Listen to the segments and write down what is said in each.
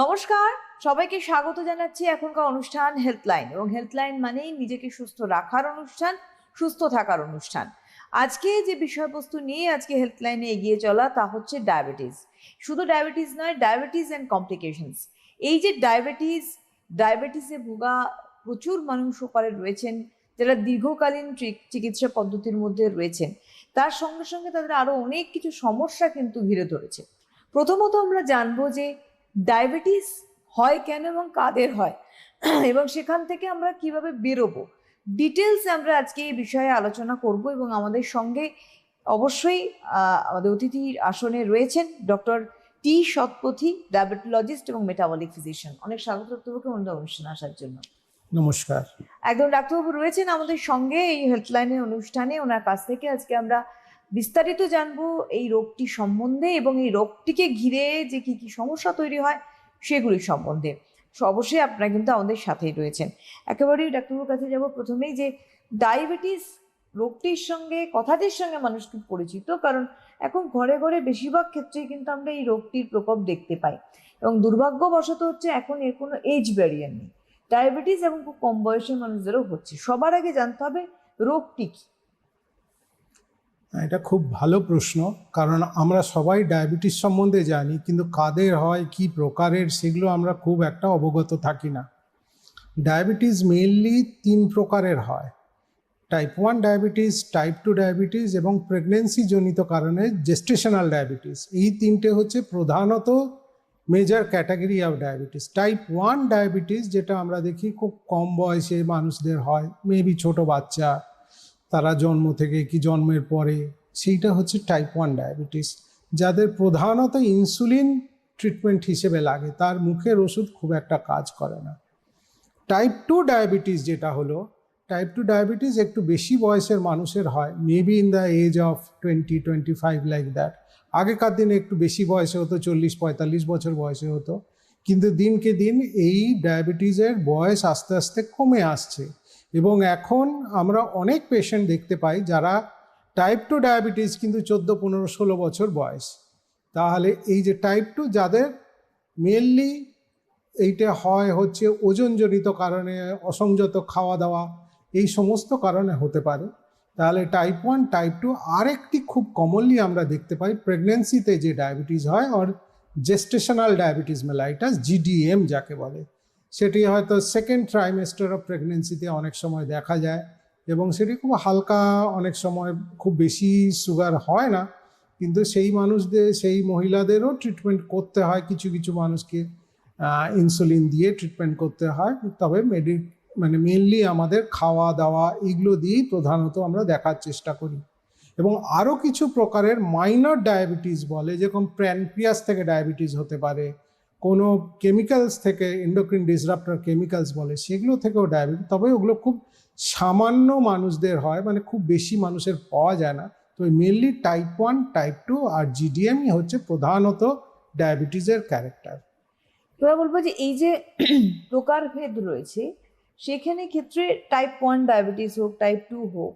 নমস্কার, সবাইকে স্বাগত জানাচ্ছি এখনকার অনুষ্ঠান হেল্পলাইন এবং হেল্পলাইন মানেই নিজেকে সুস্থ রাখার অনুষ্ঠান, সুস্থ থাকার অনুষ্ঠান। আজকে যে বিষয়বস্তু নিয়ে আজকে হেল্পলাইনে এগিয়ে চলা তা হচ্ছে ডায়াবেটিস শুধু ডায়াবেটিস নয় ডায়াবেটিস অ্যান্ড কমপ্লিকেশনস এই যে ডায়াবেটিস ডায়াবেটিসে ভোগা প্রচুর মানুষ ওপারে রয়েছেন, যারা দীর্ঘকালীন চিকিৎসা পদ্ধতির মধ্যে রয়েছেন, তার সঙ্গে সঙ্গে তাদের আরও অনেক কিছু সমস্যা কিন্তু ঘিরে ধরেছে। প্রথমত আমরা জানব যে ডায়াবেটিস হয় কেন এবং কাদের হয়? এবং সেখান থেকে আমরা কীভাবে বেরোবো? ডিটেলস আমরা আজকে এই বিষয়ে আলোচনা করব এবং আমাদের সঙ্গে অবশ্যই আমাদের অতিথির আসনে রয়েছেন ডক্টর টি সৎপথী ডায়াবেটোলজিস্ট এবং মেটাবলিক ফিজিশিয়ান অনেক স্বাগত ডাক্তারবাবুকে আমাদের অনুষ্ঠানে আসার জন্য। নমস্কার। একদম ডাক্তারবাবু রয়েছেন আমাদের সঙ্গে এই হেল্পলাইনের অনুষ্ঠানে। ওনার কাছ থেকে আজকে আমরা বিস্তারিত জানব এই রোগটি সম্বন্ধে এবং এই রোগটিকে ঘিরে যে কি কি সমস্যা তৈরি হয় সেগুলি সম্বন্ধে। অবশ্যই আপনারা কিন্তু আমাদের সাথেই রয়েছেন। একেবারেই ডাক্তারবাবুর কাছে যাব। প্রথমেই যে ডায়াবেটিস রোগটির সঙ্গে, কথাটির সঙ্গে মানুষ খুব পরিচিত, কারণ এখন ঘরে ঘরে বেশিরভাগ ক্ষেত্রেই কিন্তু আমরা এই রোগটির প্রকোপ দেখতে পাই। এবং দুর্ভাগ্যবশত হচ্ছে এখন এর কোনো এজ ব্যারিয়ার নেই। ডায়াবেটিস এবং খুব কম বয়সের মানুষদেরও হচ্ছে। সবার আগে জানতে হবে রোগটি কি। এটা খুব ভালো প্রশ্ন। কারণ আমরা সবাই ডায়াবেটিস সম্বন্ধে জানি, কিন্তু কাদের হয়, কি প্রকারের, সেগুলো আমরা খুব একটা অবগত থাকি না। ডায়াবেটিস মেইনলি তিন প্রকারের হয়। Type one diabetes, type two diabetes এবং প্রেগনেন্সি জনিত কারণে জেস্টেশনাল ডায়াবেটিস। এই তিনটে হচ্ছে প্রধানত major category of diabetes type one diabetes যেটা আমরা দেখি খুব কম বয়সে মানুষদের হয় মেবি ছোট বাচ্চা তারা জন্ম থেকে কি জন্মের পরে, সেইটা হচ্ছে টাইপ ওয়ান ডায়াবেটিস যাদের প্রধানত ইনসুলিন ট্রিটমেন্ট হিসেবে লাগে, তার মুখের ওষুধ খুব একটা কাজ করে না। টাইপ টু ডায়াবেটিস যেটা হলো টাইপ টু ডায়াবেটিস একটু বেশি বয়সের মানুষের হয় maybe in the age of twenty twenty five like that আগেকার দিনে একটু বেশি বয়সে হতো, চল্লিশ, পঁয়তাল্লিশ বছর বয়সে হতো। কিন্তু দিনকে দিন এই ডায়াবেটিসের বয়স আস্তে আস্তে কমে আসছে। এবং এখন আমরা অনেক পেশেন্ট দেখতে পাই যারা টাইপ টু ডায়াবেটিস কিন্তু চোদ্দ, পনেরো, ষোলো বছর বয়স। তাহলে এই যে টাইপ টু যাদের মেনলি এইটা হয় হচ্ছে ওজনজনিত কারণে, অসংযত খাওয়া দাওয়া এই সমস্ত কারণে হতে পারে। তাহলে টাইপ ওয়ান টাইপ টু আরেকটি খুব কমনলি আমরা দেখতে পাই প্রেগনেন্সিতে যে ডায়াবেটিস হয় আর জেস্টেশনাল ডায়াবেটিস মেলাইটাস জিডিএম যাকে বলে। সেটি হয়তো সেকেন্ড ট্রাইমেস্টার অফ প্রেগনেন্সিতে অনেক সময় দেখা যায় এবং সেটি খুব হালকা অনেক সময় খুব বেশি সুগার হয় না, কিন্তু সেই মানুষদের, সেই মহিলাদেরও ট্রিটমেন্ট করতে হয়, কিছু কিছু মানুষকে ইনসুলিন দিয়ে ট্রিটমেন্ট করতে হয়। তবে মেডি মানে মেনলি আমাদের খাওয়া দাওয়া এগুলো দিয়েই প্রধানত আমরা দেখার চেষ্টা করি। এবং আরও কিছু প্রকারের মাইনর ডায়াবেটিস বলে, যেরকম প্যানক্রিয়াস থেকে ডায়াবেটিস হতে পারে কোনো কেমিক্যালস থেকে ইন্ডোক্রিন ডিসরাপ্টার কেমিক্যালস বলে, সেগুলো থেকেও ডায়াবেটিস তবে ওগুলো খুব সামান্য মানুষদের হয় মানে খুব বেশি মানুষের পাওয়া যায় না। তো mainly type one type two আর জিডিএমই হচ্ছে প্রধানত ডায়াবেটিসের ক্যারেক্টার এবার বলব যে এই যে প্রকারভেদ রয়েছে, সেখানে ক্ষেত্রে টাইপ ওয়ান ডায়াবেটিস হোক টাইপ টু হোক,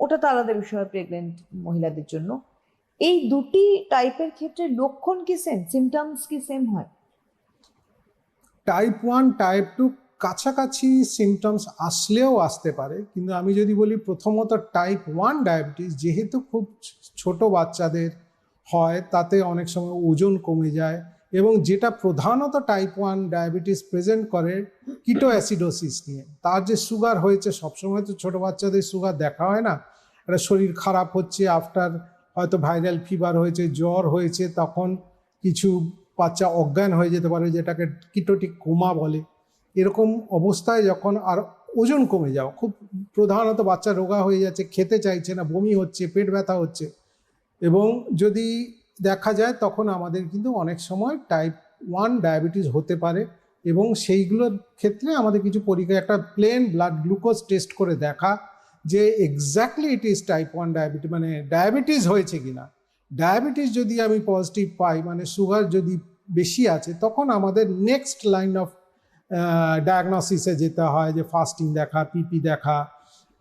ওটা তো আলাদা বিষয় প্রেগনেন্ট মহিলাদের জন্য। এই দুটি টাইপের ক্ষেত্রে লক্ষণ কি সেম সিমটমস কি সেম হয়? টাইপ ওয়ান টাইপ টু কাছাকাছি সিমটমস আসলেও আসতে পারে। কিন্তু আমি যদি বলি প্রথমত টাইপ ওয়ান ডায়াবেটিস যেহেতু খুব ছোট বাচ্চাদের হয়, তাতে অনেক সময় ওজন কমে যায় এবং যেটা প্রধানত টাইপ ওয়ান ডায়াবেটিস প্রেজেন্ট করে কিটো অ্যাসিডোসিস নিয়ে। তার যে সুগার হয়েছে, সবসময় তো ছোট বাচ্চাদের সুগার দেখা হয় না। একটা শরীর খারাপ হচ্ছে আফটার হয়তো ভাইরাল ফিভার হয়েছে, জ্বর হয়েছে, তখন কিছু বাচ্চা অজ্ঞান হয়ে যেতে পারে, যেটাকে কিটোটিক কোমা বলে। এরকম অবস্থায় যখন আর ওজন কমে যাওয়া, খুব প্রধানত বাচ্চা রোগা হয়ে যাচ্ছে, খেতে চাইছে না, বমি হচ্ছে, পেট ব্যথা হচ্ছে। এবং যদি দেখা যায়, তখন আমাদের কিন্তু অনেক সময় টাইপ ওয়ান ডায়াবেটিস হতে পারে এবং সেইগুলোর ক্ষেত্রে আমাদের কিছু পরীক্ষা, একটা প্লেন ব্লাড গ্লুকোজ টেস্ট করে দেখা যে exactly it is type one diabetes মানে ডায়াবেটিস হয়েছে কিনা। ডায়াবেটিস যদি আমি পজিটিভ পাই মানে সুগার যদি বেশি আছে, তখন আমাদের নেক্সট লাইন অফ ডায়াগনোসিসে যেতে হয় যে ফাস্টিং দেখা পিপি দেখা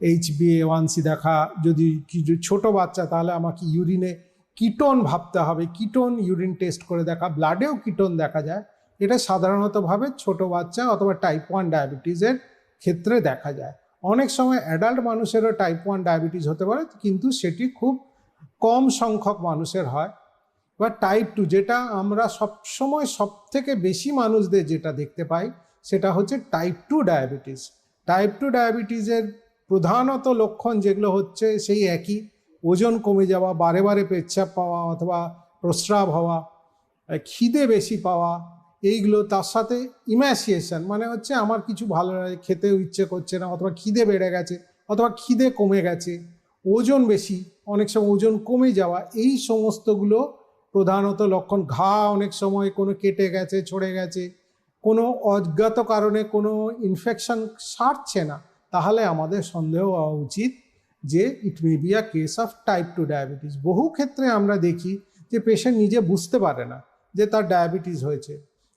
এইচ বিএ ওয়ান সি দেখা, যদি কিছু ছোট বাচ্চা তাহলে আমাকে ইউরিনে কিটোন ভাবতে হবে কিটোন ইউরিন টেস্ট করে দেখা ব্লাডেও কিটোন দেখা যায়, এটা সাধারণতভাবে ছোট বাচ্চা অথবা টাইপ ওয়ান ডায়াবেটিসের ক্ষেত্রে দেখা যায়। অনেক সময় অ্যাডাল্ট মানুষেরও টাইপ ওয়ান ডায়াবেটিস হতে পারে, কিন্তু সেটি খুব কম সংখ্যক মানুষের হয়। বা টাইপ টু যেটা আমরা সবসময় সব থেকে বেশি মানুষদের যেটা দেখতে পাই, সেটা হচ্ছে type two diabetes type two ডায়াবেটিসের প্রধানত লক্ষণ যেগুলো হচ্ছে সেই একই, ওজন কমে যাওয়া, বারে বারে পেচ্ছাপ পাওয়া অথবা প্রস্রাব হওয়া খিদে বেশি পাওয়া, এইগুলো তার সাথে ইম্যাসিয়েশন মানে হচ্ছে আমার কিছু ভালো খেতেও ইচ্ছে করছে না অথবা খিদে বেড়ে গেছে অথবা খিদে কমে গেছে, ওজন বেশি, অনেক সময় ওজন কমে যাওয়া, এই সমস্তগুলো প্রধানত লক্ষণ ঘা অনেক সময় কোনো কেটে গেছে, ছড়ে গেছে, কোনো অজ্ঞাত কারণে কোনো ইনফেকশন সারছে না, তাহলে আমাদের সন্দেহ হওয়া উচিত যে it may be a case of type two diabetes বহু ক্ষেত্রে আমরা দেখি যে পেশেন্ট নিজে বুঝতে পারে না যে তার ডায়াবেটিস হয়েছে।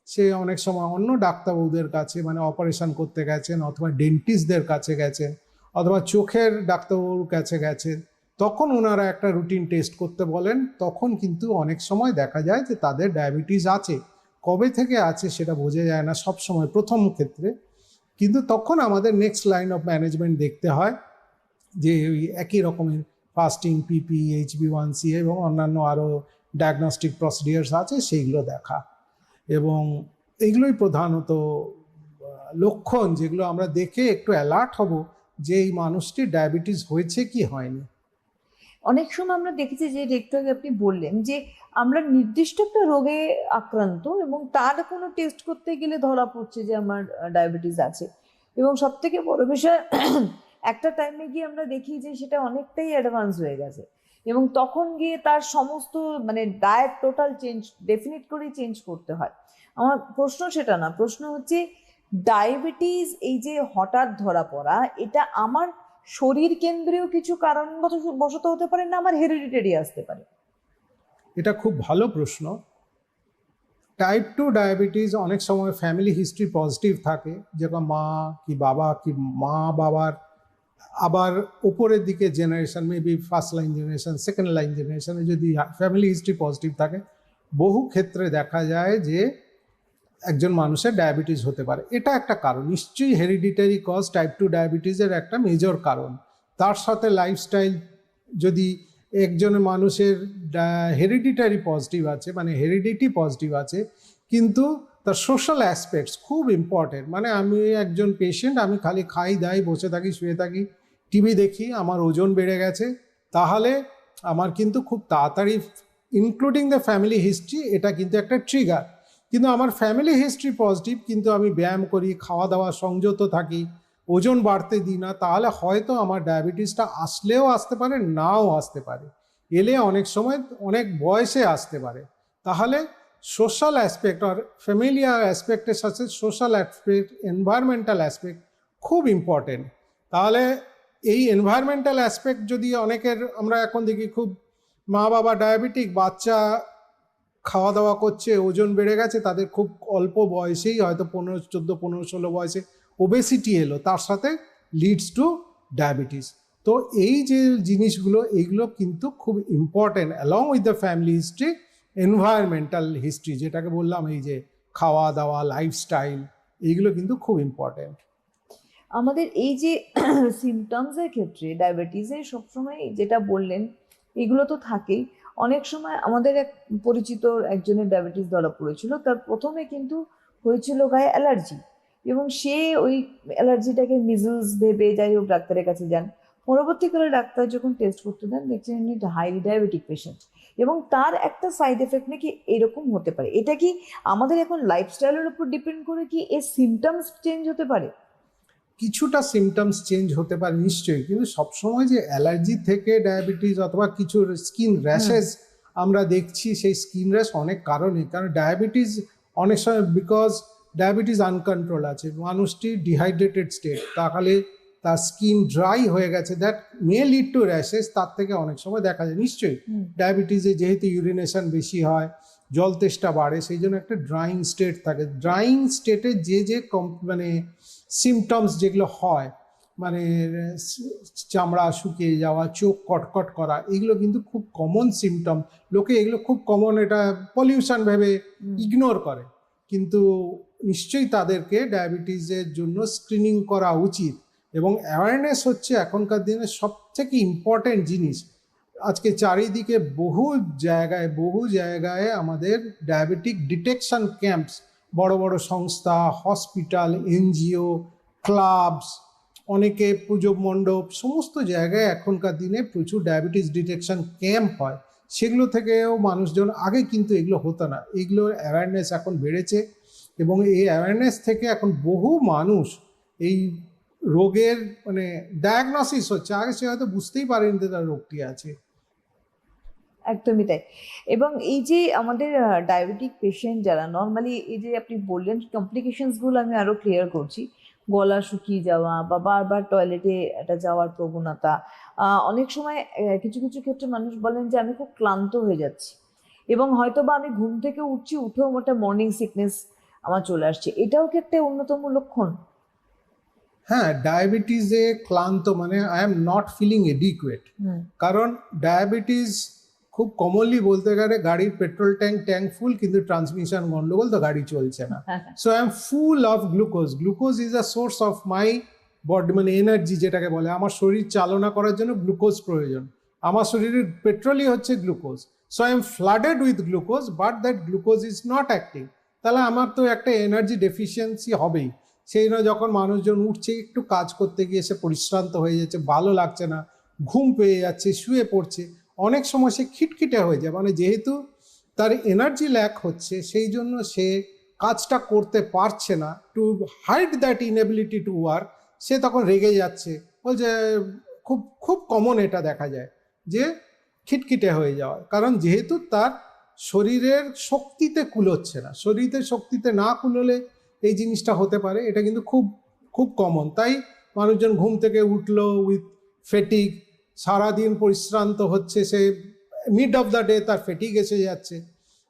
সে অনেক সময় অন্য ডাক্তারবাবুদের কাছে মানে অপারেশন করতে গেছেন অথবা ডেন্টিস্টদের কাছে গেছেন অথবা চোখের ডাক্তারবাবুর কাছে গেছেন। তখন ওনারা একটা রুটিন টেস্ট করতে বলেন, তখন কিন্তু অনেক সময় দেখা যায় যে তাদের ডায়াবেটিস আছে। কবে থেকে আছে সেটা বোঝা যায় না সব সময় প্রথম ক্ষেত্রে। কিন্তু তখন আমাদের নেক্সট লাইন অফ ম্যানেজমেন্ট দেখতে হয় যে ওই একই রকমের fasting PP HB one C এবং অন্যান্য আরও ডায়াগনস্টিক প্রসিডিয়ার্স আছে, সেইগুলো দেখা। এবং এইগুলোই প্রধানত লক্ষণ যেগুলো আমরা দেখে একটু অ্যালার্ট হব যে এই মানুষটির ডায়াবেটিস হয়েছে কি হয়নি। অনেক সময় আমরা দেখেছি যে একটু আগে আপনি বললেন যে আমরা নির্দিষ্ট একটা রোগে আক্রান্ত এবং তার কোনো টেস্ট করতে গেলে ধরা পড়ছে যে আমার ডায়াবেটিস আছে। এবং সব থেকে বড় বিষয়, একটা টাইমে গিয়ে আমরা দেখি যে সেটা অনেকটাই অ্যাডভান্স হয়ে গেছে। এবং তখন গিয়ে তার সমস্ত মানে ডায়েট টোটাল চেঞ্জ ডেফিনেট করেই চেঞ্জ করতে হয়। আমার প্রশ্ন সেটা না, প্রশ্ন হচ্ছে ডায়াবেটিস এই যে হঠাৎ ধরা পড়া, এটা আমার শরীর কেন্দ্রীয় কিছু কারণ বশত হতে পারে না আমার হেরিডিটারি আসতে পারে? এটা খুব ভালো প্রশ্ন। টাইপ টু ডায়াবেটিস অনেক সময় ফ্যামিলি হিস্ট্রি পজিটিভ থাকে, যেরকম মা কি বাবা কি মা বাবার, আবার উপরের দিকে generation maybe first line generation second line জেনারেশনে যদি ফ্যামিলি হিস্ট্রি পজিটিভ থাকে, বহু ক্ষেত্রে দেখা যায় যে একজন মানুষের ডায়াবেটিস হতে পারে। এটা একটা কারণ। নিশ্চয়ই হেরিডিটারি কজ টাইপ টু ডায়াবেটিসের একটা মেজর কারণ। তার সাথে লাইফস্টাইল যদি একজন মানুষের হেরিডিটারি পজিটিভ আছে মানে হেরিডিটি পজিটিভ আছে, কিন্তু তার সোশ্যাল অ্যাসপেক্টস খুব ইম্পর্টেন্ট মানে আমি একজন পেশেন্ট আমি খালি খাই, দাই, বসে থাকি, শুয়ে থাকি টিভি দেখি, আমার ওজন বেড়ে গেছে, তাহলে আমার কিন্তু খুব তাড়াতাড়ি ইনক্লুডিং দ্য ফ্যামিলি হিস্ট্রি এটা কিন্তু একটা ট্রিগার কিন্তু আমার ফ্যামিলি হিস্ট্রি পজিটিভ কিন্তু আমি ব্যায়াম করি খাওয়া দাওয়া সংযত থাকি, ওজন বাড়তে দিই না, তাহলে হয়তো আমার ডায়াবেটিসটা আসলেও আসতে পারে, নাও আসতে পারে। এলে অনেক সময় অনেক বয়সে আসতে পারে। তাহলে সোশ্যাল অ্যাসপেক্ট আর ফ্যামিলিয়ার অ্যাসপেক্টের সাথে সোশ্যাল অ্যাসপেক্ট এনভায়রনমেন্টাল অ্যাসপেক্ট খুব ইম্পর্টেন্ট তাহলে এই এনভায়রনমেন্টাল অ্যাসপেক্ট যদি অনেকের, আমরা এখন দেখি খুব মা বাবা ডায়াবেটিক বাচ্চা খাওয়া দাওয়া করছে, ওজন বেড়ে গেছে, তাদের খুব অল্প বয়সেই হয়তো পনেরো, চোদ্দ, পনেরো, ষোলো বয়সে ওবেসিটি এলো, তার সাথে লিডস টু ডায়াবেটিস তো এই যে জিনিসগুলো, এইগুলো কিন্তু খুব important along with the family history environmental history যেটাকে বললাম, এই যে খাওয়া দাওয়া লাইফস্টাইল এইগুলো কিন্তু খুব ইম্পর্টেন্ট আমাদের এই যে সিমটমসের ক্ষেত্রে ডায়াবেটিসের সবসময় যেটা বললেন, এগুলো তো থাকেই। অনেক সময় আমাদের এক পরিচিত একজনের ডায়াবেটিস ধরা পড়েছিল, তার প্রথমে কিন্তু হয়েছিল গায়ে অ্যালার্জি এবং সে ওই অ্যালার্জিটাকে মিজলস ভেবে যাই হোক ডাক্তারের কাছে যান, পরবর্তীকালে ডাক্তার যখন টেস্ট করতে দেন, দেখছেন ইনি হাইলি ডায়াবেটিক পেশেন্ট এবং তার একটা সাইড এফেক্ট নাকি এরকম হতে পারে। এটা কি আমাদের এখন লাইফস্টাইলের উপর ডিপেন্ড করে কি এর সিমটমস চেঞ্জ হতে পারে? কিছুটা সিমটমস চেঞ্জ হতে পারে নিশ্চয়ই। কিন্তু সবসময় যে অ্যালার্জি থেকে ডায়াবেটিস অথবা কিছু স্কিন র্যাশেস আমরা দেখছি সেই স্কিন র্যাশ অনেক কারণে কারণ ডায়াবেটিস অনেক সময় বিকজ ডায়াবেটিস আনকন্ট্রোল আছে মানুষটি ডিহাইড্রেটেড স্টেট তাহলে তার স্কিন ড্রাই হয়ে গেছে that may lead to rashes তার থেকে অনেক সময় দেখা যায় নিশ্চয়ই। ডায়াবেটিসে যেহেতু ইউরিনেশন বেশি হয় জল তেষ্টা বাড়ে সেই জন্য একটা ড্রাইং স্টেট থাকে। ড্রাইং স্টেটে যে যে কম- মানে সিমটমস যেগুলো হয় মানে চামড়া শুকিয়ে যাওয়া চোখ কটকট করা এগুলো কিন্তু খুব কমন সিমটম লোকে এগুলো খুব কমন এটা পলিউশন ভেবে ইগনোর করে। কিন্তু নিশ্চয়ই তাদেরকে ডায়াবেটিসের জন্য স্ক্রিনিং করা উচিত। এবং অ্যাওয়ারনেস হচ্ছে এখনকার দিনে সব থেকে ইম্পর্ট্যান্ট জিনিস। আজকে চারিদিকে বহু জায়গায় বহু জায়গায় আমাদের ডায়াবেটিক ডিটেকশন ক্যাম্পস বড় বড় সংস্থা, হসপিটাল, এনজিও, ক্লাবস, অনেকে পুজো মণ্ডপ, সমস্ত জায়গায় এখনকার দিনে প্রচুর ডায়াবেটিস ডিটেকশন ক্যাম্প হয়। সেগুলো থেকেও মানুষজন আগে কিন্তু এগুলো হতো না। এগুলোর অ্যাওয়ারনেস এখন বেড়েছে এবং এই অ্যাওয়ারনেস থেকে এখন বহু মানুষ এই রোগের মানে ডায়াগনোসিস হচ্ছে। আগে সে হয়তো বুঝতেই পারেনি তার রোগটি আছে। একদমই তাই। এবং এই যে আমাদের ডায়াবেটিক পেশেন্ট যারা নর্মালি এই যে আপনি বললেন কমপ্লিকেশনসগুলো আমি আরও ক্লিয়ার করছি। গলা শুকিয়ে যাওয়া বা বারবার টয়লেটে এটা যাওয়ার প্রবণতা অনেক সময় কিছু কিছু ক্ষেত্রে মানুষ বলেন যে আমি খুব ক্লান্ত হয়ে যাচ্ছি। এবং হয়তো বা আমি ঘুম থেকে উঠছি উঠেও একটা মর্নিং সিকনেস আমার চলে আসছে। এটাও কি একটা অন্যতম লক্ষণ? হ্যাঁ ডায়াবেটিসে ক্লান্ত মানে I am not feeling adequate কারণ ডায়াবেটিস খুব কমনলি বলতে গেলে গাড়ির পেট্রোল ট্যাঙ্ক ট্যাঙ্ক ফুল কিন্তু ট্রান্সমিশন গন্ডগোল তো গাড়ি চলছে না। So I am full of glucose glucose is a source of my body মানে এনার্জি যেটাকে বলে। আমার শরীর চালনা করার জন্য গ্লুকোজ প্রয়োজন। আমার শরীরের পেট্রোলই হচ্ছে glucose so I am flooded with glucose but that glucose is not active তাহলে আমার তো একটা এনার্জি ডেফিসিয়েন্সি হবেই। সেই জন্য যখন মানুষজন উঠছে একটু কাজ করতে গিয়ে সে পরিশ্রান্ত হয়ে যাচ্ছে ভালো লাগছে না ঘুম পেয়ে যাচ্ছে শুয়ে পড়ছে অনেক সময় সে খিটখিটে হয়ে যায়। মানে যেহেতু তার এনার্জি ল্যাক হচ্ছে, সেই জন্য সে কাজটা করতে পারছে না। To hide that inability to work সে তখন রেগে যাচ্ছে। বলছে, খুব খুব কমন এটা দেখা যায় যে খিটখিটে হয়ে যাওয়া। কারণ যেহেতু তার শরীরের শক্তিতে কুলোচ্ছে না, শরীরের শক্তিতে না কুলোলে এই জিনিসটা হতে পারে, এটা কিন্তু খুব খুব কমন তাই মানুষজন ঘুম থেকে উঠল উইথ ফেটিক সারাদিন পরিশ্রান্ত হচ্ছে, সে মিড অফ দ্য ডে তার ফেটিক এসে যাচ্ছে।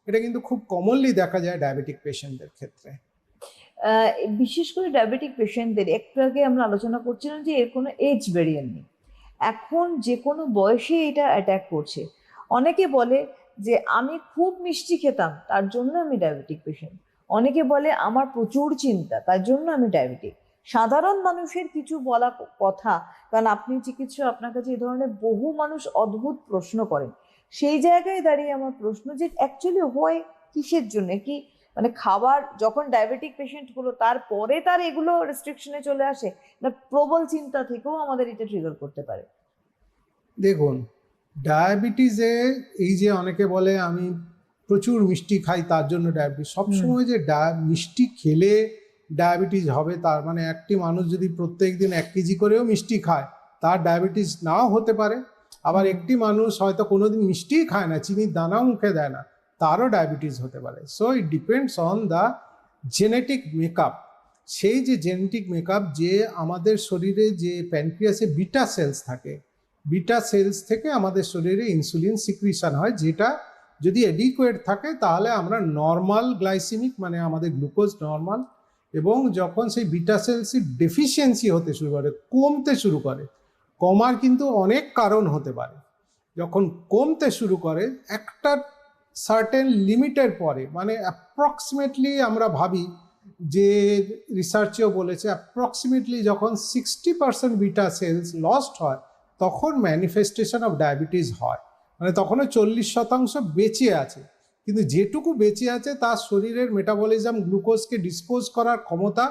এটা কিন্তু খুব কমনলি দেখা যায় ডায়াবেটিক পেশেন্টদের ক্ষেত্রে। বিশেষ করে ডায়াবেটিক পেশেন্টদের একটু আগে আমরা আলোচনা করছিলাম যে এর কোনো এজ ভেরিয়েন্ট নেই। এখন যে কোনো বয়সে এটা অ্যাটাক করছে। অনেকে বলে যে, আমি খুব মিষ্টি খেতাম, তার জন্য আমি ডায়াবেটিক পেশেন্ট অনেকে বলে, আমার প্রচুর চিন্তা, তার জন্য আমি ডায়াবেটিক সাধারণ মানুষের কিছু বলা কথা। কারণ আপনি চিকিৎসক আপনার কাছে এই ধরনের বহু মানুষ অদ্ভুত প্রশ্ন করেন। সেই জায়গায় দাঁড়িয়ে আমার প্রশ্ন যে অ্যাকচুয়ালি হয় কিসের জন্য? কি মানে খাবার যখন ডায়াবেটিক পেশেন্ট হলো তারপরে তার এগুলো রেস্ট্রিকশনে চলে আসে? না প্রবল চিন্তা থেকেও আমাদের এটা ট্রিগার করতে পারে? দেখুন ডায়াবেটিসে এই যে অনেকে বলে আমি প্রচুর মিষ্টি খাই তার জন্য ডায়াবেটিস সবসময় যে মিষ্টি খেলে ডায়াবেটিস হবে, তার মানে একটি মানুষ যদি প্রত্যেক দিন এক কেজি করেও মিষ্টি খায়, তার ডায়াবেটিস নাও হতে পারে। আবার একটি মানুষ হয়তো কোনোদিন মিষ্টিই খায় না চিনির দানাও মুখে দেয় না, তারও ডায়াবেটিস হতে পারে। So it depends on the genetic makeup সেই যে জেনেটিক মেকআপ যে আমাদের শরীরে যে প্যানক্রিয়াসে বিটা সেলস থাকে বিটা সেলস থেকে আমাদের শরীরে ইনসুলিন সিক্রিশন হয়, যেটা যদি এডিকুয়েট থাকে, তাহলে আমরা নর্মাল গ্লাইসিমিক মানে আমাদের গ্লুকোজ নর্মাল এবং যখন সেই বিটা সেলসের ডেফিসিয়েন্সি হতে শুরু করে, কমতে শুরু করে, কমার কিন্তু অনেক কারণ হতে পারে। যখন কমতে শুরু করে, একটা সার্টেন লিমিটের পরে মানে অ্যাপ্রক্সিমেটলি আমরা ভাবি যে রিসার্চেও বলেছে অ্যাপ্রক্সিমেটলি যখন sixty percent beta cells lost হয়, তখন ম্যানিফেস্টেশন অফ ডায়াবেটিস হয়। মানে তখনও চল্লিশ শতাংশ বেঁচে আছে। কিন্তু যেটুকু বেঁচে আছে তার শরীরের মেটাবলিজম গ্লুকোজকে ডিসপোজ করার ক্ষমতা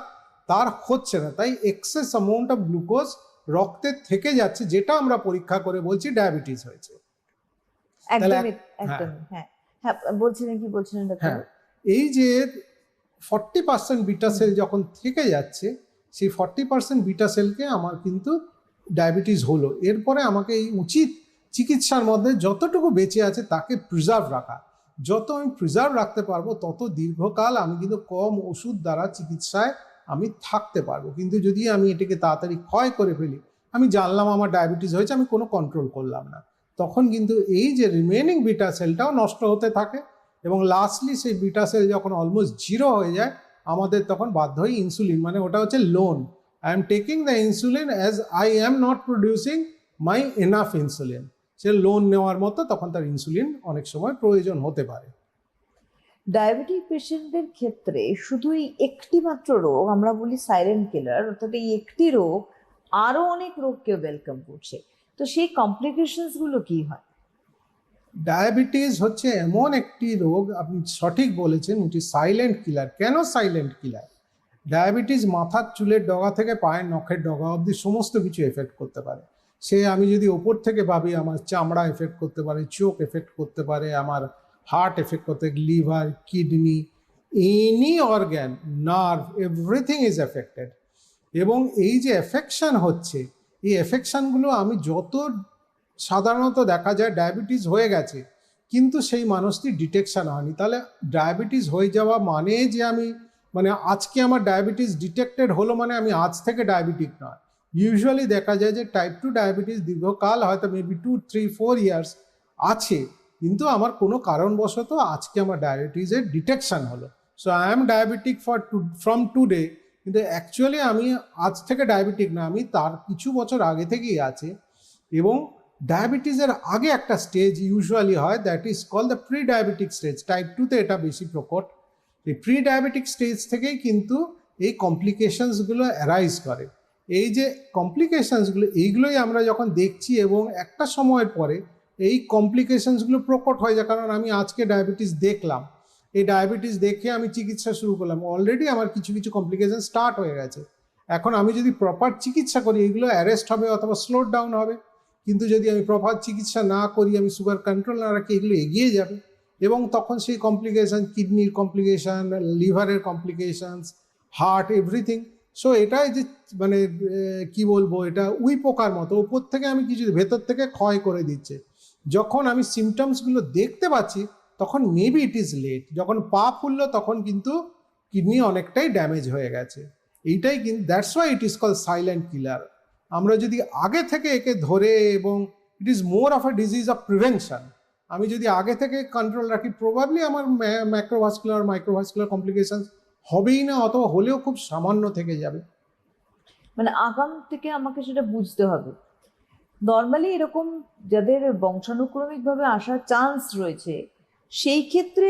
তার হচ্ছে না। তাই এক্সেস অ্যামাউন্ট অফ গ্লুকোজ রক্তে থেকে যাচ্ছে যেটা আমরা পরীক্ষা করে বলছি ডায়াবেটিস হয়েছে। হ্যাঁ। হ্যাঁ। ডাক্তার হ্যাঁ। এই যে ফর্টি পার্সেন্ট বিটা সেল যখন থেকে যাচ্ছে সেই ফর্টি পার্সেন্ট বিটা সেলকে আমার কিন্তু ডায়াবেটিস হলো। এরপরে আমাকে এই উচিত চিকিৎসার মধ্যে যতটুকু বেঁচে আছে তাকে প্রিজার্ভ রাখা। যত আমি প্রিজার্ভ রাখতে পারব, তত দীর্ঘকাল আমি কিন্তু কম ওষুধ দ্বারা চিকিৎসায় আমি থাকতে পারব। কিন্তু যদি আমি এটাকে তাড়াতাড়ি ক্ষয় করে ফেলি, আমি জানলাম আমার ডায়াবেটিস হয়েছে, আমি কোনো কন্ট্রোল করলাম না। তখন কিন্তু এই যে রিমেনিং বিটা সেলটাও নষ্ট হতে থাকে এবং লাস্টলি সেই বিটা সেল যখন অলমোস্ট জিরো হয়ে যায়, আমাদের তখন বাধ্য হয়ে ইনসুলিন মানে ওটা হচ্ছে loan I am taking the insulin as I am not producing my enough insulin say loan নেওয়ার মতো তখন তার ইনসুলিন অনেক সময় প্রয়োজন হতে পারে। ডায়াবেটিক পেশেন্টদের ক্ষেত্রে শুধুই একটি মাত্র রোগ আমরা বলি সাইলেন্ট কিলার অর্থাৎ এই একটি রোগ আরও অনেক রোগকে ওয়েলকাম করছে। তো সেই কমপ্লিকেশনসগুলো কি হয়? ডায়াবেটিস হচ্ছে এমন একটি রোগ আপনি সঠিক বলেছেন এটি সাইলেন্ট কিলার কেন সাইলেন্ট কিলার ডায়াবেটিস মাথার চুলের ডগা থেকে পায়ের নখের ডগা অবধি সমস্ত কিছু এফেক্ট করতে পারে। সে আমি যদি ওপর থেকে ভাবি, আমার চামড়া এফেক্ট করতে পারে, চোখ এফেক্ট করতে পারে, আমার হার্ট এফেক্ট করতে liver kidney any organ nerve everything is effected এবং এই যে এফেকশন হচ্ছে, এই এফেকশনগুলো আমি যত সাধারণত দেখা যায় ডায়াবেটিস হয়ে গেছে, কিন্তু সেই মানুষটি ডিটেকশন হয়নি। তাহলে ডায়াবেটিস হয়ে যাওয়া মানে যে আমি মানে আজকে আমার ডায়াবেটিস ডিটেক্টেড হলো মানে আমি আজ থেকে ডায়াবেটিক নয়। ইউজুয়ালি দেখা যায় যে টাইপ টু ডায়াবেটিস দীর্ঘকাল হয়তো maybe two three four years আছে। কিন্তু আমার কোনো কারণবশত আজকে আমার ডায়াবেটিসের ডিটেকশন হলো। So I am diabetic for two from today কিন্তু অ্যাকচুয়ালি আমি আজ থেকে ডায়াবেটিক না, আমি তার কিছু বছর আগে থেকেই আছে। এবং ডায়াবেটিসের আগে একটা স্টেজ ইউজুয়ালি হয় that is call the pre diabetic stage type টুতে এটা বেশি প্রকট। এই প্রি ডায়াবেটিক স্টেজ থেকেই কিন্তু এই কমপ্লিকেশনসগুলো অ্যারাইজ করে। এই যে কমপ্লিকেশনসগুলো এইগুলোই আমরা যখন দেখছি এবং একটা সময়ের পরে এই কমপ্লিকেশনসগুলো প্রকট হয়ে যায়, কারণ আমি আজকে ডায়াবেটিস দেখলাম। এই ডায়াবেটিস দেখে আমি চিকিৎসা শুরু করলাম। অলরেডি আমার কিছু কিছু কমপ্লিকেশন স্টার্ট হয়ে গেছে। এখন আমি যদি প্রপার চিকিৎসা করি, এগুলো অ্যারেস্ট হবে অথবা স্লো ডাউন হবে। কিন্তু যদি আমি প্রপার চিকিৎসা না করি, আমি সুগার কন্ট্রোল না রাখি, এগুলো এগিয়ে যাবে। এবং তখন সেই কমপ্লিকেশন কিডনির কমপ্লিকেশন লিভারের কমপ্লিকেশনস হার্ট এভরিথিং সো এটাই যে মানে কি বলব, এটা উই পোকার মতো। উপর থেকে আমি কিছু, ভেতর থেকে ক্ষয় করে দিচ্ছে। যখন আমি সিমটমসগুলো দেখতে পাচ্ছি, তখন মেবি ইট ইজ লেট যখন পা ফুললো, তখন কিন্তু কিডনি অনেকটাই ড্যামেজ হয়ে গেছে। এইটাই কিন্তু that's why it is call silent killer আমরা যদি আগে থেকে একে ধরে এবং it is more of a disease of prevention আমি যদি আগে থেকে কন্ট্রোল রাখি প্রবাবলি আমার ম্যাক্রোভাস্কুলার মাইক্রোভাস্কুলার কমপ্লিকেশন হবেই না অথবা হলেও খুব সামান্য থেকে যাবে। মানে আগাম থেকে আমাকে সেটা বুঝতে হবে। নর্মালি এরকম যাদের বংশানুক্রমিকভাবে আসার চান্স রয়েছে সেই ক্ষেত্রে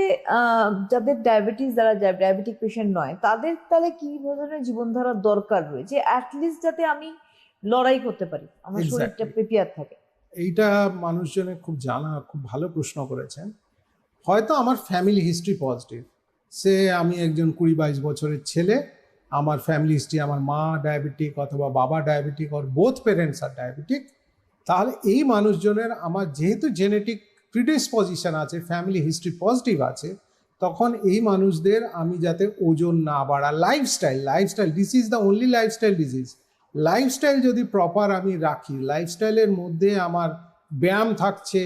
যাদের ডায়াবেটিস যারা ডায়াবেটিক পেশেন্ট নয় তাদের তাহলে কি ধরনের জীবনধারার দরকার রয়েছে? অ্যাটলিস্ট যাতে আমি লড়াই করতে পারি আমার. শরীরটা প্রিপেয়ার থাকে। এইটা মানুষজনের খুব জানা খুব ভালো প্রশ্ন করেছেন। হয়তো আমার ফ্যামিলি হিস্ট্রি পজিটিভ সে আমি একজন কুড়ি বাইশ বছরের ছেলে, আমার ফ্যামিলি হিস্ট্রি আমার মা ডায়াবেটিক অথবা বাবা diabetic or both parents are diabetic তাহলে এই মানুষজনের আমার যেহেতু জেনেটিক প্রিডিসপজিশন আছে ফ্যামিলি হিস্ট্রি পজিটিভ আছে, তখন এই মানুষদের আমি যাতে ওজন না বাড়া lifestyle lifestyle this is the only lifestyle disease lifestyle যদি প্রপার আমি রাখি লাইফস্টাইলের মধ্যে আমার ব্যায়াম থাকছে,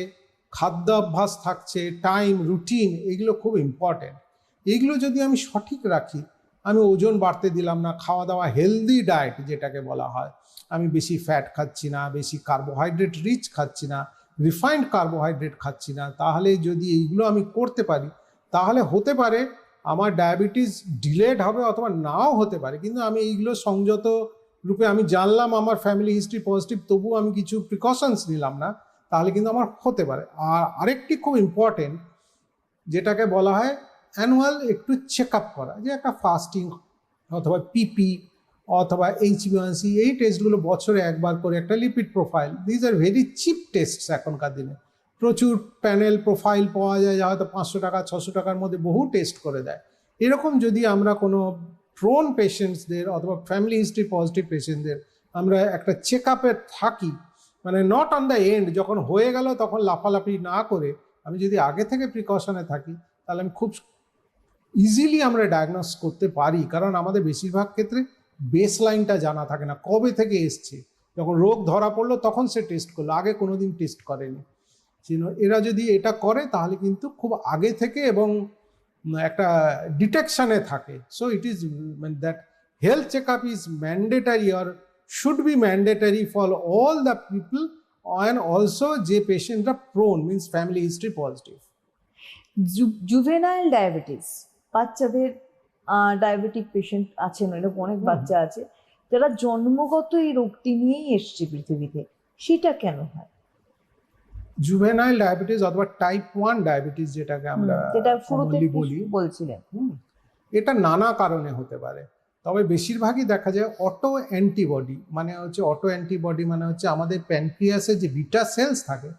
খাদ্যাভ্যাস থাকছে টাইম রুটিন এগুলো খুব ইম্পর্টেন্ট এগুলো যদি আমি সঠিক রাখি, আমি ওজন বাড়তে দিলাম না খাওয়া দাওয়া হেলদি ডায়েট যেটাকে বলা হয়, আমি বেশি ফ্যাট খাচ্ছি না, বেশি কার্বোহাইড্রেট রিচ খাচ্ছি না রিফাইন্ড কার্বোহাইড্রেট খাচ্ছি না, তাহলে যদি এইগুলো আমি করতে পারি, তাহলে হতে পারে আমার ডায়াবেটিস ডিলেড হবে অথবা নাও হতে পারে। কিন্তু আমি এইগুলো সংযত রূপে আমি জানলাম, আমার ফ্যামিলি হিস্ট্রি পজিটিভ তবুও আমি কিছু প্রিকশনস নিলাম না, তাহলে কিন্তু আমার হতে পারে। আর আরেকটি খুব ইম্পর্টেন্ট যেটাকে বলা হয় অ্যানুয়াল একটু চেক আপ করা, যে একটা ফাস্টিং অথবা পিপি অথবা এইচবিওয়ানসি এই টেস্টগুলো বছরে একবার করে একটা lipid profile these are very cheap test এখনকার দিনে। প্রচুর প্যানেল প্রোফাইল পাওয়া যায়, যা হয়তো পাঁচশো টাকা, ছশো টাকার মধ্যে বহু টেস্ট করে দেয়। এরকম যদি আমরা কোনো প্রোন পেশেন্টসদের অথবা ফ্যামিলি হিস্ট্রি পজিটিভ পেশেন্টদের আমরা একটা চেক আপে থাকি মানে নট অন দ্য এন্ড যখন হয়ে গেল তখন লাফালাফি না করে, আমি যদি আগে থেকে প্রিকশনে থাকি, তাহলে আমি খুব ইজিলি আমরা ডায়াগনোস করতে পারি, কারণ আমাদের বেশিরভাগ ক্ষেত্রে বেস লাইনটা জানা থাকে না। কবে থেকে এসছে? যখন রোগ ধরা পড়ল, তখন সে টেস্ট করল, আগে কোনোদিন টেস্ট করেনি। এরা যদি এটা করে, তাহলে কিন্তু খুব আগে থেকে এবং একটা ডিটেকশানে থাকে। So it is that health check up is mandatory or should be mandatory for all the people and also যে পেশেন্টরা prone means family history positive juvenile diabetes বাচ্চাদের ডায়াবেটিক পেশেন্ট আছেন এরকম অনেক বাচ্চা আছে যারা জন্মগত এই রোগটি নিয়েই এসছে পৃথিবীতে সেটা কেন হয়? জুভেনাইল ডায়াবেটিস অথবা টাইপ ওয়ান ডায়াবেটিস যেটাকে আমরা বলি বলছিলেন। এটা নানা কারণে হতে পারে তবে বেশিরভাগই দেখা যায় অটো অ্যান্টিবডি মানে হচ্ছে অটো অ্যান্টিবডি মানে হচ্ছে আমাদের প্যানক্রিয়াসে যে বিটা সেলস থাকে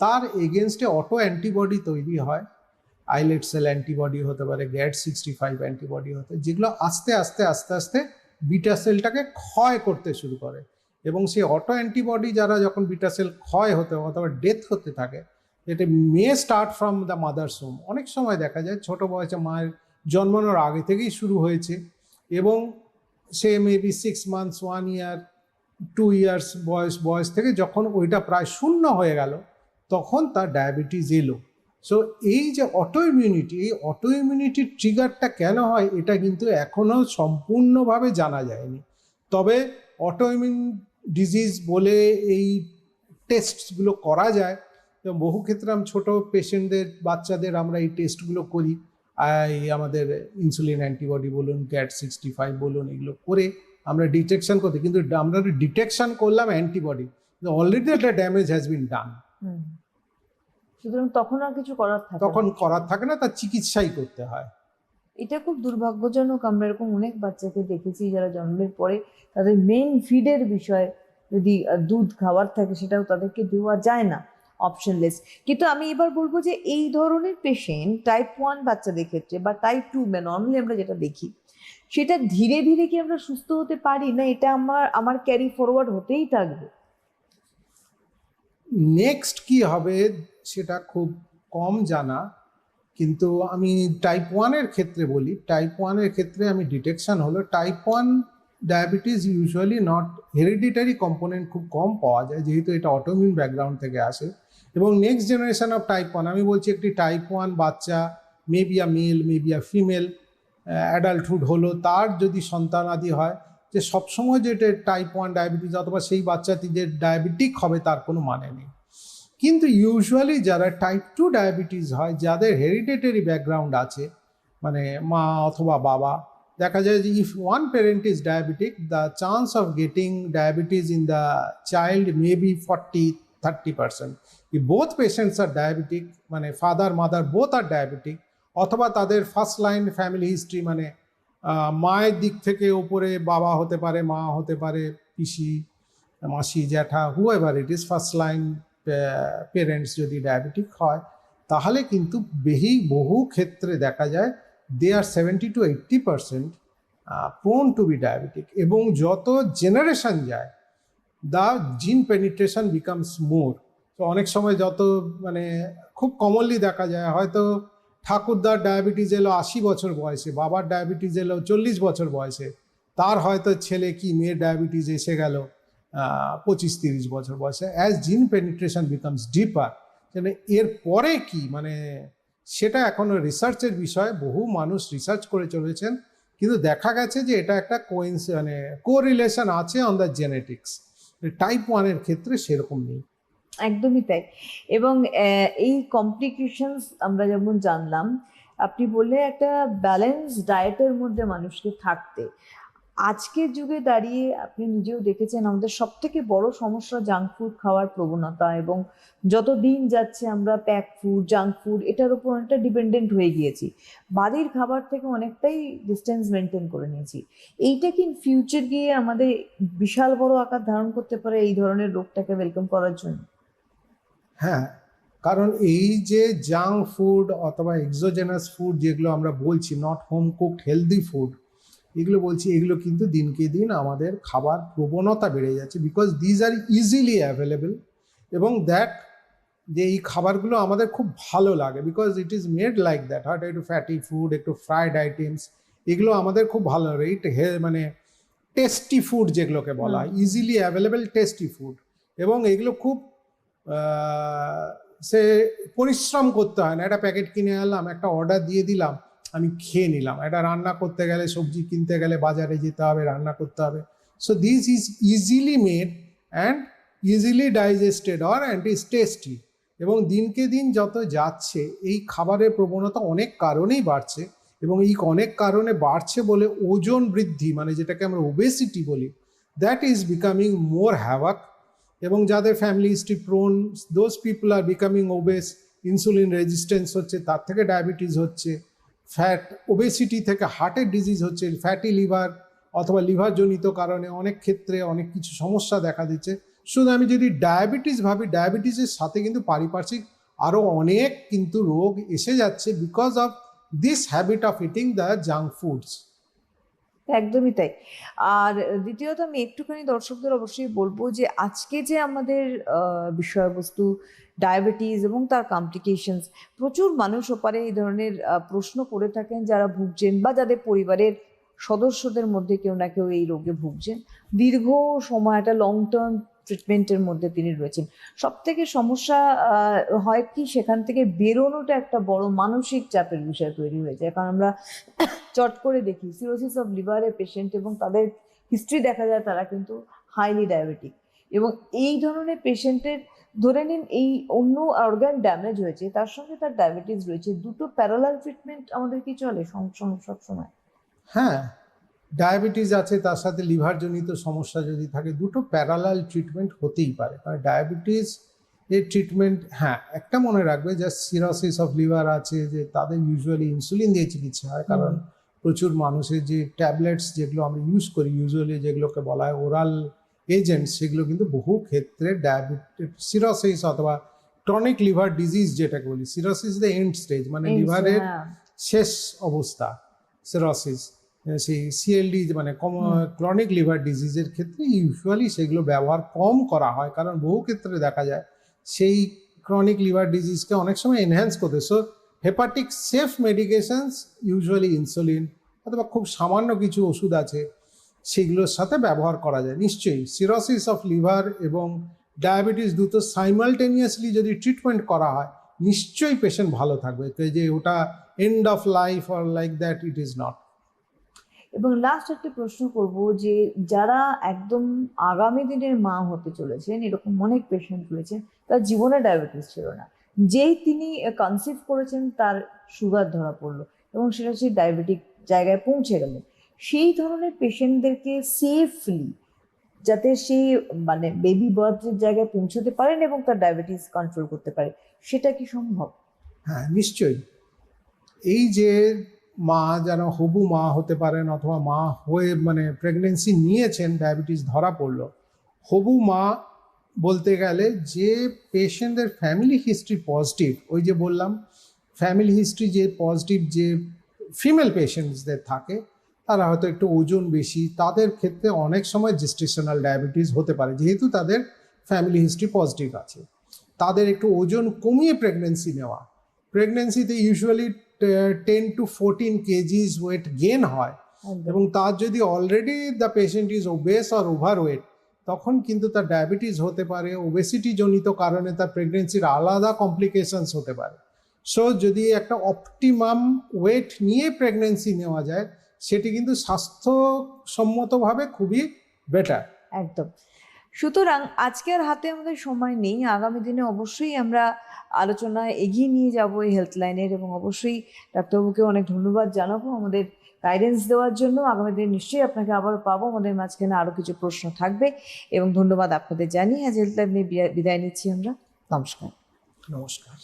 তার এগেনস্টে অটো অ্যান্টিবডি তৈরি হয় আইলেট সেল অ্যান্টিবডি হতে পারে, গ্যাট সিক্সটি ফাইভ অ্যান্টিবডি হতে যেগুলো আস্তে আস্তে আস্তে আস্তে বিটা সেলটাকে ক্ষয় করতে শুরু করে। এবং সেই অটো অ্যান্টিবডি যারা যখন বিটা সেল ক্ষয় হতে, অথবা ডেথ হতে থাকে এটা may start from the mother's home, অনেক সময় দেখা যায় ছোট বয়সে মায়ের জন্মানোর আগে থেকেই শুরু হয়েছে। এবং সে maybe six months one year two years বয়স বয়স থেকে যখন ওইটা প্রায় শূন্য হয়ে গেল, তখন তার ডায়াবেটিস এলো। সো এই যে অটো ইমিউনিটি এই অটো ইমিউনিটির ট্রিগারটা কেন হয়, এটা কিন্তু এখনও সম্পূর্ণভাবে জানা যায়নি। তবে অটো ইমিউন ডিজিজ বলে এই টেস্টগুলো করা যায়। তো বহু ক্ষেত্রে আমি ছোটো পেশেন্টদের বাচ্চাদের আমরা এই টেস্টগুলো করি। এই আমাদের ইনসুলিন অ্যান্টিবডি বলুন গ্যাট সিক্সটি ফাইভ বলুন, এগুলো করে আমরা ডিটেকশন করতে কিন্তু আমরা ডিটেকশন করলাম অ্যান্টিবডি অলরেডি একটা ড্যামেজ হ্যাজ বিন ডান। সুতরাং তখন আর কিছু করার থাকে না। তখন করার থাকে না তার চিকিৎসাই করতে হয়। এটা খুব দুর্ভাগ্যজনক আমরা এরকম অনেক বাচ্চাকে দেখেছি যারা জন্মের পরে তাদের মেন ফিডের বিষয় যদি আহ, দুধ খাবার থাকে সেটাও তাদেরকে দেওয়া যায় না অপশনলেস কিন্তু আমি এবার বলব যে এই ধরনের পেশেন্ট টাইপ ওয়ান বাচ্চাদের ক্ষেত্রে বা টাইপ টু বা নর্মালি আমরা যেটা দেখি সেটা ধীরে ধীরে কি আমরা সুস্থ হতে পারি? না এটা আমার আমার ক্যারি ফরওয়ার্ড হতেই থাকবে? নেক্সট কি হবে সেটা খুব কম জানা, কিন্তু আমি টাইপ ওয়ানের ক্ষেত্রে বলি। টাইপ ওয়ানের ক্ষেত্রে আমি ডিটেকশন হলো type one diabetes usually not hereditary component খুব কম পাওয়া যায়, যেহেতু এটা অটোমিউন ব্যাকগ্রাউন্ড থেকে আসে। এবং next generation of type one আমি বলছি একটি টাইপ ওয়ান বাচ্চা maybe a male maybe a female adulthood হলো, তার যদি সন্তানাদি হয় যে সবসময় যেটা টাইপ ওয়ান ডায়াবেটিস অথবা সেই বাচ্চাটি যে ডায়াবেটিক হবে তার কোনো মানে নেই। কিন্তু ইউজুয়ালি যারা টাইপ টু ডায়াবেটিস হয়, যাদের হেরিডিটারি ব্যাকগ্রাউন্ড আছে মানে মা অথবা বাবা, দেখা যায় যে if one parent is diabetic the chance of getting diabetes in the child may be forty thirty percent if both patients are diabetic মানে father mother both are diabetic অথবা তাদের ফার্স্ট লাইন ফ্যামিলি হিস্ট্রি মানে মায়ের দিক থেকে ওপরে বাবা হতে পারে, মা হতে পারে, পিসি, মাসি, জ্যাঠা however it is first line parents যদি ডায়াবেটিক হয়, তাহলে কিন্তু বেহি বহু ক্ষেত্রে দেখা যায় they are seventy to eighty percent prone to be diabetic এবং যত জেনারেশন যায় দ্য জিন পেনিট্রেশন বিকামস মোর তো অনেক সময় যত মানে খুব কমনলি দেখা যায়, হয়তো ঠাকুরদার ডায়াবেটিস এলো আশি বছর বয়সে, বাবার ডায়াবেটিস এলো চল্লিশ বছর বয়সে, তার হয়তো ছেলে কি মেয়ের ডায়াবেটিস এসে গেল পঁচিশ তিরিশ বছর বয়সে অ্যাজ জিন পেনিট্রেশন বিকামস ডিপার এর পরে কি? মানে সেটা এখনও রিসার্চের বিষয়, বহু মানুষ রিসার্চ করে চলেছেন, কিন্তু দেখা গেছে যে এটা একটা কোইন্স মানে কোরিলেশন আছে অন দ্য জেনেটিক্স টাইপ ওয়ানের ক্ষেত্রে সেরকম নেই। একদমই তাই। এবং এই কমপ্লিকেশনস আমরা যেমন জানলাম, আপনি বললে একটা ব্যালেন্স ডায়েটের মধ্যে মানুষকে থাকতে। আজকের যুগে দাঁড়িয়ে আপনি নিজেও দেখেছেন আমাদের সব থেকে বড় সমস্যা জাঙ্ক ফুড খাওয়ার প্রবণতা এবং যত দিন যাচ্ছে আমরা প্যাক ফুড জাঙ্ক ফুড এটার উপর অনেকটা ডিপেন্ডেন্ট হয়ে গিয়েছি। বাড়ির খাবার থেকে অনেকটাই ডিস্টেন্স মেনটেন করে নিয়েছি। এইটা কি ফিউচার গিয়ে আমাদের বিশাল বড় আকার ধারণ করতে পারে এই ধরনের রোগটাকে ওয়েলকাম করার জন্য? হ্যাঁ কারণ এই যে জাঙ্ক ফুড অথবা এক্সোজেনাস ফুড যেগুলো আমরা বলছি not home cooked healthy food এগুলো বলছি এগুলো কিন্তু দিনকে দিন আমাদের খাবার প্রবণতা বেড়ে যাচ্ছে because these are easily available এবং দ্যাট যে এই খাবারগুলো আমাদের খুব ভালো লাগে because it is made like that হয়তো একটু ফ্যাটি ফুড একটু ফ্রাইড আইটেমস এগুলো আমাদের খুব ভালো লাগে। এই হে- মানে টেস্টি ফুড যেগুলোকে বলা হয় ইজিলি অ্যাভেলেবেল টেস্টি ফুড এবং এগুলো খুব সে পরিশ্রম করতে হয় না। একটা প্যাকেট কিনে আনলাম, একটা অর্ডার দিয়ে দিলাম, আমি খেয়ে নিলাম। এটা রান্না করতে গেলে, সবজি কিনতে গেলে বাজারে যেতে হবে, রান্না করতে হবে। So this is easily made and easily digested or and is tasty এবং দিনকে দিন যত যাচ্ছে, এই খাবারের প্রবণতা অনেক কারণেই বাড়ছে এবং এই অনেক কারণে বাড়ছে বলে ওজন বৃদ্ধি মানে যেটাকে আমরা ওবেসিটি বলি that is becoming more havoc এবং যাদের family history prone those people are becoming obese insulin resistance হচ্ছে, তার থেকে ডায়াবেটিস হচ্ছে ফ্যাট ওবেসিটি থেকে হার্টের ডিজিজ হচ্ছে ফ্যাটি লিভার অথবা লিভারজনিত কারণে অনেক ক্ষেত্রে অনেক কিছু সমস্যা দেখা দিচ্ছে। শুধু আমি যদি ডায়াবেটিস ভাবি ডায়াবেটিসের সাথে কিন্তু পারিপার্শ্বিক আরও অনেক কিন্তু রোগ এসে যাচ্ছে because of this habit of eating the junk foods একদমই তাই। আর দ্বিতীয়ত আমি একটুখানি দর্শকদের অবশ্যই বলব যে, আজকে যে আমাদের বিষয়বস্তু ডায়াবেটিস এবং তার কমপ্লিকেশনস, প্রচুর মানুষ ওপারে এই ধরনের প্রশ্ন করে থাকেন যারা ভুগছেন বা যাদের পরিবারের সদস্যদের মধ্যে কেউ না কেউ এই রোগে ভুগছেন। দীর্ঘ সময় একটা লং টার্ম ট্রিটমেন্টের মধ্যে তিনি রয়েছেন। সব থেকে সমস্যা হয় কি, সেখান থেকে বেরোনোটা একটা বড় মানসিক চাপের বিষয় তৈরি হয়ে যায়। কারণ আমরা চট করে দেখি সিরোসিস অফ লিভারের পেশেন্ট এবং তাদের হিস্ট্রি দেখা যায়, তারা কিন্তু হাইলি ডায়াবেটিক এবং এই ধরনের পেশেন্টের ধরে নিন এই অন্য অর্গান ড্যামেজ হয়েছে, তার সঙ্গে তার ডায়াবেটিস রয়েছে, দুটো প্যারালাল ট্রিটমেন্ট আমাদের কি চলে সব সময় হ্যাঁ ডায়াবেটিস আছে তার সাথে লিভারজনিত সমস্যা যদি থাকে দুটো প্যারালাল ট্রিটমেন্ট হতেই পারে। কারণ ডায়াবেটিস এর ট্রিটমেন্ট হ্যাঁ একটা মনে রাখবে যে সিরোসিস অফ লিভার আছে যে তাদের ইউজুয়ালি ইনসুলিন দিয়ে চিকিৎসা হয়। কারণ প্রচুর মানুষের যে ট্যাবলেটস যেগুলো আমরা ইউজ করি ইউজুয়ালি যেগুলোকে বলা হয় ওরাল এজেন্ট সেগুলো কিন্তু বহু ক্ষেত্রে ডায়াবেটিস সিরোসিস অথবা টনিক লিভার ডিজিজ যেটাকে বলি সিরোসিস দ্য এন্ড স্টেজ মানে লিভারের হ্যাঁ, শেষ অবস্থা সিরোসিস সেই সিএলডি মানে কম ক্রনিক লিভার ডিজিজের ক্ষেত্রে ইউজুয়ালি সেগুলো ব্যবহার কম করা হয়। কারণ বহু ক্ষেত্রে দেখা যায় সেই ক্রনিক লিভার ডিজিজকে অনেক সময় এনহ্যান্স করতে। So hepatic safe medications usually insulin অথবা খুব সামান্য কিছু ওষুধ আছে সেগুলোর সাথে ব্যবহার করা যায়। নিশ্চয়ই সিরোসিস অফ লিভার এবং ডায়াবেটিস দুটো সাইমালটেনিয়াসলি যদি ট্রিটমেন্ট করা হয় নিশ্চয়ই পেশেন্ট ভালো থাকবে। তো যে ওটা end of life or like that it is not এবং লাস্ট একটা প্রশ্ন করব যে, যারা একদম আগামী দিনের মা হতে চলেছেন, এরকম অনেক পেশেন্ট রয়েছেন তার জীবনে ডায়াবেটিস ছিল না। যেই তিনি কনসিভ করেছেন, তার সুগার ধরা পড়ল এবং সেটা সেই ডায়াবেটিক জায়গায় পৌঁছে গেলেন সেই ধরনের পেশেন্টদেরকে সেফলি যাতে সে মানে বেবি বার্থের জায়গায় পৌঁছতে পারেন এবং তার ডায়াবেটিস কন্ট্রোল করতে পারে, সেটা কি সম্ভব? হ্যাঁ নিশ্চয়ই। এই যে মা যেন হবু মা হতে পারেন অথবা মা হয়ে মানে প্রেগনেন্সি নিয়েছেন ডায়াবেটিস ধরা পড়ল, হবু মা বলতে গেলে যে পেশেন্টদের ফ্যামিলি হিস্ট্রি পজিটিভ ওই যে বললাম ফ্যামিলি হিস্ট্রি যে পজিটিভ যে ফিমেল পেশেন্টসদের থাকে, তারা হয়তো একটু ওজন বেশি, তাদের ক্ষেত্রে অনেক সময় জেস্টেশনাল ডায়াবেটিস হতে পারে, যেহেতু তাদের ফ্যামিলি হিস্ট্রি পজিটিভ আছে। তাদের একটু ওজন কমিয়ে প্রেগনেন্সি নেওয়া প্রেগনেন্সিতে usually ten to fourteen kgs weight gain হয়। এবং তার যদি already the patient is obese or overweight তখন কিন্তু তার ডায়াবেটিস হতে পারে ওবেসিটি জনিত কারণে তার প্রেগনেন্সির আলাদা কমপ্লিকেশনস হতে পারে। সো যদি একটা অপটিমাম ওয়েট নিয়ে প্রেগনেন্সি নেওয়া যায় সেটি কিন্তু স্বাস্থ্যসম্মতভাবে খুবই বেটার একদম। সুতরাং আজকের হাতে আমাদের সময় নেই। আগামী দিনে অবশ্যই আমরা আলোচনা এগিয়ে নিয়ে যাব এই হেলথ লাইনের এবং অবশ্যই ডাক্তারবাবুকে অনেক ধন্যবাদ জানাব আমাদের গাইডেন্স দেওয়ার জন্য। আগামী দিনে নিশ্চয়ই আপনাকে আবার পাবো। আমাদের মাঝখানে আরও কিছু প্রশ্ন থাকবে এবং ধন্যবাদ আপনাদের জানিয়ে আজ হেলথ লাইন নিয়ে বিদায় নিচ্ছি আমরা। নমস্কার। নমস্কার।